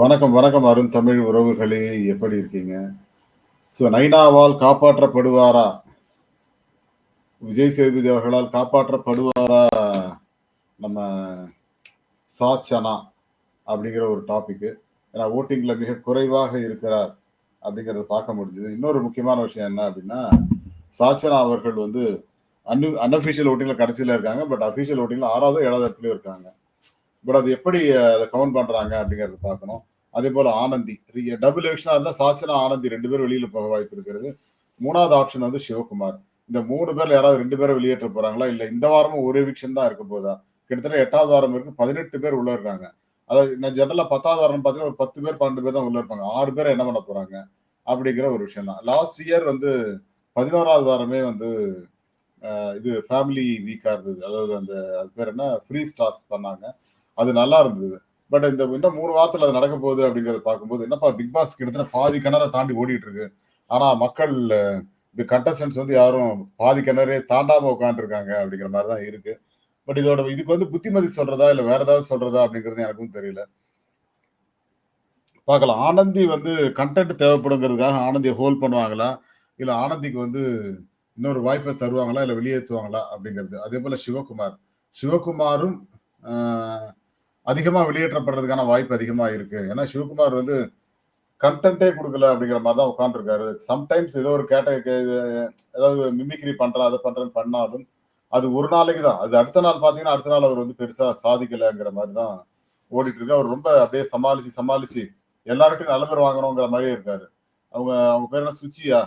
வணக்கம் வணக்கம் அருண் தமிழ் உறவுகளே எப்படி இருக்கீங்க? ஸோ நைனாவால் காப்பாற்றப்படுவாரா? விஜய் சேதுபதி அவர்களால் காப்பாற்றப்படுவாரா? நம்ம சாச்சனா அப்படிங்கிற ஒரு டாபிக்கு ஏன்னா ஓட்டிங்கில் மிக குறைவாக இருக்கிறார் அப்படிங்கறத பார்க்க முடிஞ்சது. இன்னொரு முக்கியமான விஷயம் என்ன அப்படின்னா சாச்சனா அவர்கள் வந்து அன் அன்அஃபிஷியல் ஓட்டிங்கில் கடைசியில் இருக்காங்க. பட் அஃபிஷியல் ஓட்டிங்கில் ஆறாவது ஏழாவது இடத்துலையும் இருக்காங்க. பட் அது எப்படி அதை கவுண்ட் பண்ணுறாங்க அப்படிங்கிறத பார்க்கணும். அதே போல ஆனந்தி டபுள் எலெக்ஷனா இருந்தா சாச்சனா ஆனந்தி ரெண்டு பேரும் வெளியில போக வாய்ப்பு இருக்கிறது. மூணாவது ஆப்ஷன் வந்து சிவகுமார். இந்த மூணு பேர்ல யாராவது ரெண்டு பேரும் வெளியேற்ற போறாங்களா? இல்ல இந்த வாரமும் ஒரு எவிக்ஷன் தான் இருக்க போதா? கிட்டத்தட்ட எட்டாவது வாரம் இருக்கு பதினெட்டு பேர் உள்ள இருக்காங்க. அதாவது நான் ஜென்ரலா பத்தாவது வாரம் பார்த்தீங்கன்னா ஒரு பத்து பேர் பன்னெண்டு பேர் தான் உள்ள இருப்பாங்க. ஆறு பேர் என்ன பண்ண போறாங்க? அப்படிங்கிற ஒரு விஷயம் தான். லாஸ்ட் இயர் வந்து பதினோராவது வாரமே வந்து இது ஃபேமிலி வீக்கா இருந்தது. அதாவது அந்த அது பேர் என்ன? ஃப்ரீ ஸ்டாஸ் பண்ணாங்க. அது நல்லா இருந்தது. பட் இந்த இன்னும் மூணு வாரத்துல அது நடக்க போகுது அப்படிங்கறத பார்க்கும்போது என்னப்பா பிக் பாஸ் கிட்டத்தட்ட பாதி கிணற தாண்டி ஓடிட்டு இருக்கு ஆனா மக்கள் கண்டஸ்டன்ஸ் வந்து யாரும் பாதி கிணறே தாண்டாம உட்காந்துருக்காங்க அப்படிங்கிற மாதிரி தான் இருக்கு. பட் இதோட இதுக்கு வந்து புத்திமதி சொல்றதா இல்ல வேற ஏதாவது சொல்றதா அப்படிங்கிறது எனக்கும் தெரியல. பார்க்கலாம். ஆனந்தி வந்து கண்டென்ட் தேவைப்படுங்கிறதுக்காக ஆனந்தியை ஹோல்ட் பண்ணுவாங்களா? இல்ல ஆனந்திக்கு வந்து இன்னொரு வாய்ப்பை தருவாங்களா? இல்ல வெளியேற்றுவாங்களா? அப்படிங்கிறது. அதே போல சிவகுமார். சிவகுமாரும் அதிகமாக வெளியேற்றப்படுறதுக்கான வாய்ப்பு அதிகமாக இருக்கு. ஏன்னா சிவகுமார் வந்து கண்டென்ட்டே கொடுக்கல அப்படிங்கிற மாதிரி தான் உட்காந்துருக்காரு சம்டைம்ஸ் ஏதோ ஒரு கேட்ட ஏதாவது மிமிக்ரி பண்ணுறா அதை பண்ணுறேன்னு பண்ணாலும் அது ஒரு நாளைக்கு தான். அது அடுத்த நாள் பார்த்தீங்கன்னா அடுத்த நாள் அவர் வந்து பெருசாக சாதிக்கலைங்கிற மாதிரி தான் ஓடிட்டு இருக்கு. அவர் ரொம்ப அப்படியே சமாளிச்சு சமாளிச்சு எல்லார்கிட்டையும் நல்ல பேர் வாங்கணுங்கிற மாதிரியே இருக்காரு. அவங்க அவங்க பேர் என்ன? சுச்சியா?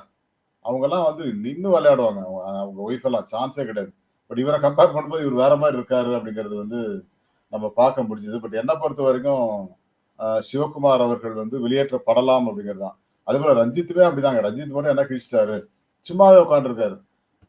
அவங்கெல்லாம் வந்து நின்று விளையாடுவாங்க. அவங்க அவங்க ஒய்ஃப் எல்லாம் சான்ஸே கிடையாது. பட் இவரை கம்பேர் பண்ணும்போது இவர் வேற மாதிரி இருக்காரு அப்படிங்கிறது வந்து நம்ம பார்க்க முடிஞ்சது. பட் என்ன பொறுத்த வரைக்கும் சிவகுமார் அவர்கள் வந்து வெளியேற்றப்படலாம் அப்படிங்கிறது தான் அதே போல ரஞ்சித்துமே அப்படிதாங்க. ரஞ்சித் மட்டும் என்ன கிழிச்சிட்டாரு? சும்மாவே உட்காந்துருக்காரு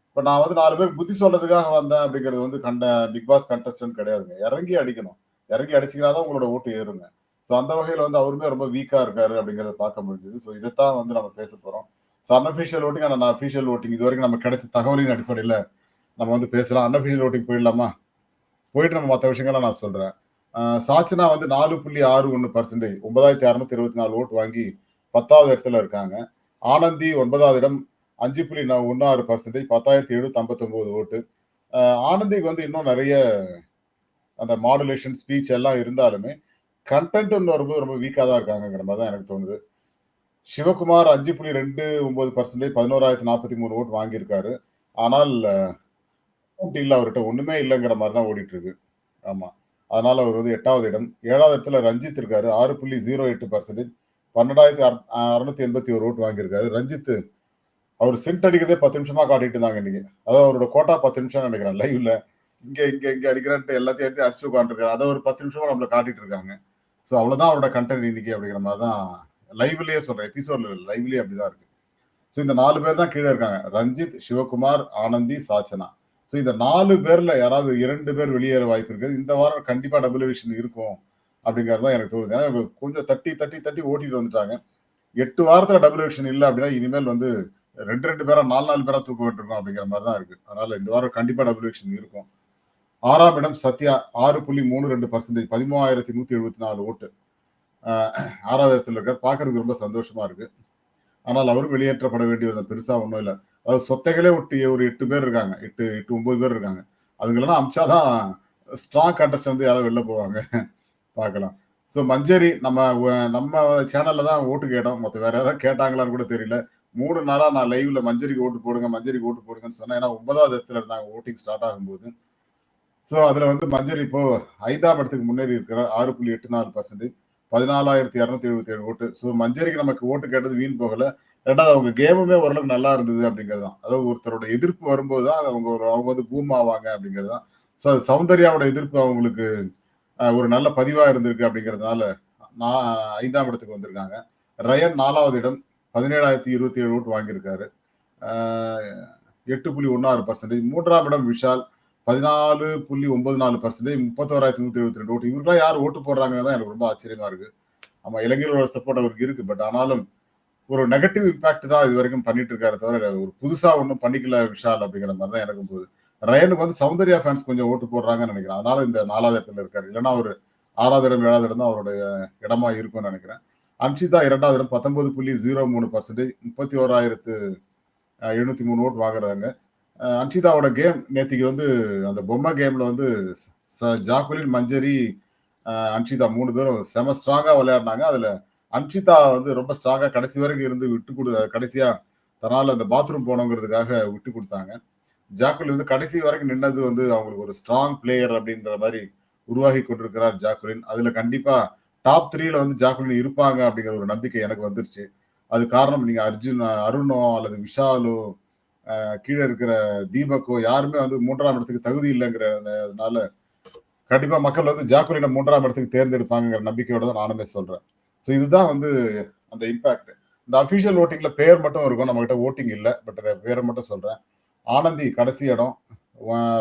இப்ப நான் வந்து நாலு பேர் புத்தி சொல்றதுக்காக வந்தேன் அப்படிங்கிறது வந்து கண்ட பிக் பாஸ் கண்டஸ்டன்ட் கிடையாதுங்க. இறங்கி அடிக்கணும். இறங்கி அடிச்சிக்கிறாதான் உங்களோட ஓட்டு ஏறுங்க. ஸோ அந்த வகையில வந்து அவருமே ரொம்ப வீக்கா இருக்காரு அப்படிங்கறத பார்க்க முடிஞ்சது. ஸோ இதைத்தான் வந்து நம்ம பேச போறோம். ஸோ அன்அஃபிஷியல் ஓட்டிங் ஆனால் அஃபிஷியல் ஓட்டிங் இது வரைக்கும் நம்ம கிடைச்ச தகவலின் அடிப்படையில் நம்ம வந்து பேசலாம். அன்அஃபிஷியல் ஓட்டிங் போயிடலாமா? போயிட்டு நம்ம மற்ற விஷயங்கள்லாம் நான் சொல்றேன். சாச்சினா சாச்சனா வந்து நாலு புள்ளி ஆறு ஒன்று பர்சன்டேஜ் ஒன்பதாயிரத்தி அறுநூத்தி இருபத்தி நாலு ஓட்டு வாங்கி பத்தாவது இடத்துல இருக்காங்க. ஆனந்தி ஒன்பதாவது இடம் அஞ்சு புள்ளி நா- ஒன்று ஆறு பர்சன்டேஜ் பத்தாயிரத்தி எழுநூத்தி ஐம்பத்தொம்போது ஓட்டு. ஆனந்திக்கு வந்து இன்னும் நிறைய அந்த மாடுலேஷன் ஸ்பீச் எல்லாம் இருந்தாலுமே கண்டென்ட்னு வரும்போது ரொம்ப வீக்காக தான் இருக்காங்கங்கிற மாதிரி தான் எனக்கு தோணுது. சிவகுமார் அஞ்சு புள்ளி ரெண்டு ஒன்பது பர்சன்டேஜ் பதினோராயிரத்தி நாற்பத்தி மூணு ஓட்டு வாங்கியிருக்காரு. ஆனால் அஹ், இல்லை அவர்கிட்ட ஒண்ணுமே இல்லைங்கிற மாதிரி தான் ஓடிட்டு இருக்கு ஆமா. அதனால அவர் வந்து எட்டாவது இடம். ஏழாவது இடத்துல ரஞ்சித் இருக்காரு. ஆறு புள்ளி ஜீரோ எட்டு பர்சன்டேஜ் பன்னெண்டாயிரத்தி அறுநூத்தி எண்பத்தி ஒரு ஓட்டு வாங்கியிருக்காரு. ரஞ்சித் அவர் சென்ட் அடிக்கிறதே பத்து நிமிஷமா காட்டிட்டு இருந்தாங்க இன்னைக்கு. அதாவது அவரோட கோட்டா பத்து நிமிஷம் நினைக்கிறேன். லைவ்ல இங்க இங்க இங்க அடிக்கிறேன்ட்டு எல்லாத்தையும் எடுத்து அடிச்சு உட்காந்துருக்காரு அதை ஒரு பத்து நிமிஷமா நம்மள காட்டிட்டு இருக்காங்க. ஸோ அவ்வளவுதான் அவரோட கண்டென்ட் இன்னைக்கு அப்படிங்கிற மாதிரி தான் லைவ்லயே சொல்றேன். எபிசோட்ல லைவ்லயே அப்படிதான் இருக்கு. ஸோ இந்த நாலு பேர் தான் கீழே இருக்காங்க. ரஞ்சித் சிவகுமார் ஆனந்தி சாச்சனா. ஸோ இந்த நாலு பேர்ல யாராவது இரண்டு பேர் வெளியேற வாய்ப்பு இருக்குது. இந்த வாரம் கண்டிப்பா டபுள் இருக்கும் அப்படிங்கிறது தான் எனக்கு தோணுது. ஏன்னா கொஞ்சம் தட்டி தட்டி தட்டி ஓட்டிட்டு வந்துட்டாங்க. எட்டு வாரத்துல டபுள்யூஷன் இல்லை அப்படின்னா இனிமேல் வந்து ரெண்டு ரெண்டு பேரா நாலு நாலு பேரா தூக்க விட்டுருக்கோம் அப்படிங்கிற மாதிரி தான் இருக்கு. அதனால இந்த வாரம் கண்டிப்பா டபுள்வேஷன் இருக்கும். ஆறாம் இடம் சத்யா ஆறு புள்ளி மூணு ரெண்டு பர்சன்டேஜ் பதிமூவாயிரத்தி நூத்தி எழுபத்தி நாலு ஓட்டு. ஆறாவது இடத்துல இருக்கார். பார்க்கறதுக்கு ரொம்ப சந்தோஷமா இருக்கு. ஆனால் அவரும் வெளியேற்றப்பட வேண்டியது பெருசா ஒன்றும் இல்லை. அதாவது சொத்தைகளே ஒட்டி ஒரு எட்டு பேர் இருக்காங்க. எட்டு எட்டு ஒன்பது பேர் இருக்காங்க. அதுங்களெல்லாம் அமிச்சாதான் ஸ்ட்ராங் கண்டஸ்ட் வந்து யாரும் வெளில போவாங்க. பார்க்கலாம். ஸோ மஞ்சரி நம்ம வ- நம்ம சேனல்ல தான் ஓட்டு கேட்டோம். மற்ற வேற யாராவது கேட்டாங்களான்னு கூட தெரியல. மூணு நாளாக நான் லைவ்ல மஞ்சரிக்கு ஓட்டு போடுங்க மஞ்சரிக்கு ஓட்டு போடுங்கன்னு சொன்னேன். ஏன்னா ஒன்பதாவது இடத்துல இருந்தாங்க ஓட்டிங் ஸ்டார்ட் ஆகும்போது. ஸோ அதில் வந்து மஞ்சரி இப்போ ஐந்தாம் இடத்துக்கு முன்னேறி இருக்கிற ஆறு புள்ளி எட்டு நாலு பர்சன்டேஜ் பதினாலாயிரத்தி இரநூத்தி எழுபத்தி ஏழு ஓட்டு. ஸோ மஞ்சரிக்கு நமக்கு ஓட்டு கேட்டது வீண் போகல. ரெண்டாவது அவங்க கேமுமே ஓரளவுக்கு நல்லா இருந்தது அப்படிங்கிறது தான். அதாவது ஒருத்தரோட எதிர்ப்பு வரும்போது தான் அது அவங்க ஒரு அவங்க வந்து பூம் ஆவாங்க அப்படிங்கிறது தான். ஸோ அது சௌந்தர்யாவோட எதிர்ப்பு அவங்களுக்கு ஒரு நல்ல பதிவாக இருந்திருக்கு அப்படிங்கிறதுனால நான் ஐந்தாம் இடத்துக்கு வந்திருக்காங்க. ரயன் நாலாவது இடம் பதினேழாயிரத்தி இருபத்தி ஏழு ஓட்டு வாங்கியிருக்காரு. எட்டு புள்ளி ஒன்னாறு பர்சன்டேஜ் மூன்றாம் இடம் விஷால் பதினாலு புள்ளி ஒன்பது நாலு பர்சன்டேஜ் முப்பத்தோராயிரத்தி நூத்தி எழுபத்தி ரெண்டு ஓட்டு. இவருக்குலாம் யார் ஓட்டு போடுறாங்க தான் எனக்கு ரொம்ப ஆச்சரியமா இருக்கு. ஆமா இளைஞர்களோட சப்போர்ட் அவருக்கு இருக்கு. பட் ஆனாலும் ஒரு நெகட்டிவ் இம்பாக்ட் தான் இது வரைக்கும் பண்ணிட்டு இருக்காரு தவிர ஒரு புதுசா ஒன்றும் பண்ணிக்கல விஷால் அப்படிங்கிற மாதிரி தான் எனக்கும் போகுது. ரயனுக்கு வந்து சௌந்தர்யா ஃபேன்ஸ் கொஞ்சம் ஓட்டு போடுறாங்கன்னு நினைக்கிறேன். அதனால இந்த நாலாவது இடத்துல இருக்காரு. இல்லைன்னா ஒரு ஆறாவது இடம் ஏழாவது இடம் தான் அவருடைய இடமா இருக்கும்னு நினைக்கிறேன். அன்ஷிதா இரண்டாவது இடம் பத்தொன்பது புள்ளி ஜீரோ மூணு பர்சன்டேஜ் முப்பத்தி ஓராயிரத்து எழுநூத்தி மூணு ஓட்டு வாங்குறாங்க. அன்ஷிதாவோட கேம் நேத்திக்கு வந்து அந்த பொம்மை கேம்ல வந்து ச- ஜாக்குலின் மஞ்சரி அன்ஷிதா மூணு பேரும் செம ஸ்ட்ராங்கா விளையாடினாங்க. அதுல அன்ஷிதா வந்து ரொம்ப ஸ்ட்ராங்கா கடைசி வரைக்கும் இருந்து விட்டு கொடு கடைசியா தனால அந்த பாத்ரூம் போனோங்கிறதுக்காக விட்டு கொடுத்தாங்க. ஜாக்குலின் வந்து கடைசி வரைக்கும் நின்னது வந்து அவங்களுக்கு ஒரு ஸ்ட்ராங் பிளேயர் அப்படின்ற மாதிரி உருவாகி கொண்டிருக்கிறார் ஜாக்குலின் அதுல கண்டிப்பா டாப் த்ரீல வந்து ஜாக்குலின் இருப்பாங்க அப்படிங்கிற ஒரு நம்பிக்கை எனக்கு வந்துருச்சு. அது காரணம் நீங்க அர்ஜுன் அருணோ அல்லது விஷாலோ கீழே இருக்கிற தீபக்கோ யாருமே வந்து மூன்றாம் இடத்துக்கு தகுதி இல்லைங்கிறதுனால கண்டிப்பா மக்கள் வந்து ஜாக்குலின மூன்றாம் இடத்துக்கு தேர்ந்தெடுப்பாங்கிற நம்பிக்கையோட தான் நானுமே சொல்றேன். ஸோ இதுதான் வந்து அந்த இம்பாக்ட் இந்த அஃபிஷியல் ஓட்டிங்ல பேர் மட்டும் இருக்கும் நம்ம கிட்ட ஓட்டிங் இல்லை பட் பேரை மட்டும் சொல்றேன். ஆனந்தி கடைசி இடம்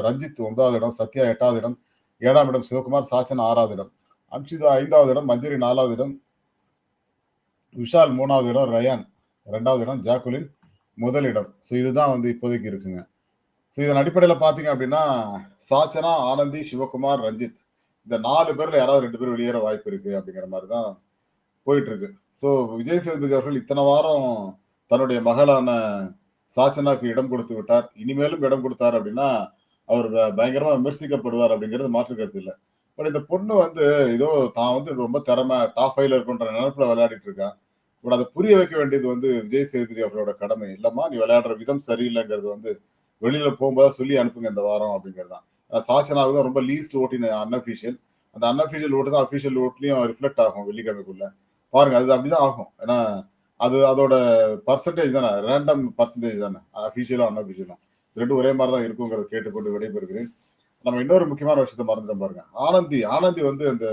ரஞ்சித் ஒன்பதாவது இடம் சத்யா எட்டாவது இடம் ஏழாம் இடம் சிவகுமார் சாச்சன் ஆறாவது இடம். அன்ஷிதா ஐந்தாவது இடம் மஞ்சரி நாலாவது இடம் விஷால் மூணாவது இடம் ரயான் ரெண்டாவது இடம் ஜாக்குலின் முதல் இடம் ஸோ இதுதான் வந்து இப்போதைக்கு இருக்குங்க. ஸோ இதன் அடிப்படையில் பார்த்தீங்க அப்படின்னா சாச்சனா ஆனந்தி சிவகுமார் ரஞ்சித். இந்த நாலு பேரில் யாராவது ரெண்டு பேர் வெளியேற வாய்ப்பு இருக்கு அப்படிங்கிற மாதிரி தான் போயிட்டு இருக்கு ஸோ விஜய் சேதுபதி அவர்கள் இத்தனை வாரம் தன்னுடைய மகளான சாச்சனாக்கு இடம் கொடுத்து விட்டார். இனிமேலும் இடம் கொடுத்தார் அப்படின்னா அவர் பயங்கரமாக விமர்சிக்கப்படுவார் அப்படிங்கிறது மாற்று கருத்து இல்லை. பட் இந்த பொண்ணு வந்து ஏதோ தான் வந்து ரொம்ப திறமை டாப் ஃபைவ்ல இருக்குன்ற நினைப்புல விளையாடிட்டு இருக்கான் பட் அதை புரிய வைக்க வேண்டியது வந்து விஜய் சேதுபதி அவர்களோட கடமை. இல்லம்மா நீ விளையாடுற விதம் சரியில்லைங்கிறது வந்து வெளியில போகும்போது சொல்லி அனுப்புங்க இந்த வாரம் அப்படிங்கிறது தான். சாச்சனாவுக்கு தான் ரொம்ப லீஸ்ட் ஓட்டின அன்அஃபிஷியல் அந்த அன்அஃபிஷியல் ஓட்டு தான் அஃபிஷியல் ஓட்லயும் ரிஃப்ளெக்ட் ஆகும் வெள்ளிக்கிழமைக்குள்ள. பாருங்க அது அப்படிதான் ஆகும். ஏன்னா அது அதோட பர்சன்டேஜ் தானே ரேண்டம் பர்சன்டேஜ் தானே அஃபிஷியலும் அன்அஃபிஷியலும் ரெண்டும் ஒரே மாதிரி தான் இருக்குங்கிறத கேட்டுக்கொண்டு விடைபெறுகிறேன். நம்ம இன்னொரு முக்கியமான விஷயத்த மறந்துட்டோம் பாருங்க. ஆனந்தி ஆனந்தி வந்து அந்த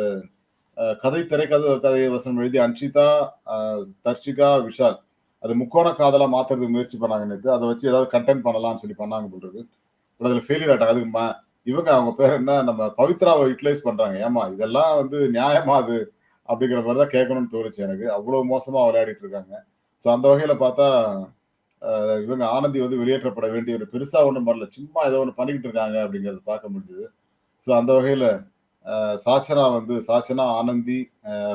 கதை திரைக்கதை கதை வசனம் எழுதி அன்ஷிதா தர்ஷிகா விஷால். அது முக்கோண காதலா மாத்துறதுக்கு முயற்சி பண்ணாங்க நேற்று அதை வச்சு ஏதாவது கண்டென்ட் பண்ணலாம்னு சொல்லி பண்ணாங்க போன்றது பட் அதுல ஃபெயிலியர் ஆட்டாங்க அதுக்கு இவங்க அவங்க பேர் என்ன? நம்ம பவித்ராவை யூட்டிலைஸ் பண்றாங்க. ஏமா இதெல்லாம் வந்து நியாயமா அது? அப்படிங்கிற மாதிரி தான் கேட்கணும்னு தோணுச்சு எனக்கு. அவ்வளவு மோசமா விளையாடிட்டு இருக்காங்க. ஸோ அந்த வகையில பார்த்தா இவங்க ஆனந்தி வந்து வெளியேற்றப்பட வேண்டிய ஒரு பெருசா ஒன்றும் பண்ணல. சும்மா ஏதோ ஒன்று பண்ணிக்கிட்டு இருக்காங்க அப்படிங்கறத பார்க்க முடிஞ்சது. ஸோ அந்த வகையில சாச்சனா வந்து சாச்சனா ஆனந்தி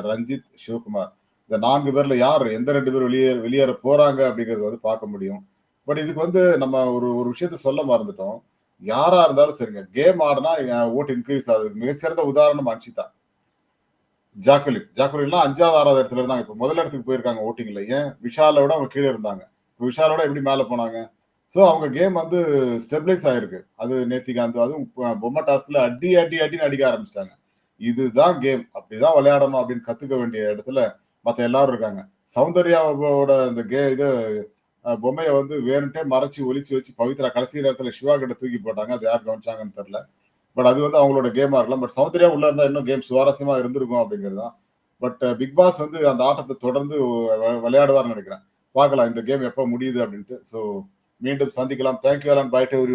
ரஞ்சித் சிவகுமார். இந்த நான்கு பேர்ல யார் எந்த ரெண்டு பேர் வெளியே வெளியேற போறாங்க அப்படிங்கறத வந்து பார்க்க முடியும். பட் இதுக்கு வந்து நம்ம ஒரு ஒரு விஷயத்த சொல்ல மறந்துட்டோம். யாரா இருந்தாலும் சரிங்க. கேம் ஆடினா ஓட் இன்க்ரீஸ் ஆகுது. மிகச்சிறந்த உதாரணம் அன்ஷிதா. ஜாக்குலின். ஜாக்குலின்லாம் அஞ்சாவது ஆறாவது இடத்துல இருந்தாங்க. இப்போ முதல் இடத்துக்கு போயிருக்காங்க ஓட்டிங்ல ஏன்? விஷாலோட அவங்க கீழே இருந்தாங்க. இப்போ விஷாலோட எப்படி மேலே போனாங்க? ஸோ அவங்க கேம் வந்து ஸ்டெபிளைஸ் ஆயிருக்கு. அது நேத்திக்கு அந்த அதுவும் பொம்மை டாஸ்க்ல அடி அடி அடின்னு அடிக்க ஆரம்பிச்சிட்டாங்க. இதுதான் கேம் அப்படிதான் விளையாடணும் அப்படின்னு கத்துக்க வேண்டிய இடத்துல மற்ற எல்லாரும் இருக்காங்க. சௌந்தர்யாவோட அந்த கே இது பொம்மையை வந்து வேணுட்டே மறைச்சு ஒழிச்சு வச்சு பவித்ரா கடைசி நேரத்துல சிவா கிட்ட தூக்கி போட்டாங்க. அது யார் கவனிச்சாங்கன்னு தெரியல. பட் அது வந்து அவங்களோட கேமா இருக்கலாம். பட் சௌந்தர்யா உள்ள இருந்தா இன்னும் கேம் சுவாரஸ்யமா இருந்திருக்கும் அப்படிங்கிறது தான். பட் பிக் பாஸ் வந்து அந்த ஆட்டத்தை தொடர்ந்து விளையாடுவார்னு நினைக்கிறேன். பார்க்கலாம் இந்த கேம் எப்போ முடியுது அப்படின்ட்டு. ஸோ மீண்டும் சந்திக்கலாம். Thank you all and bye to every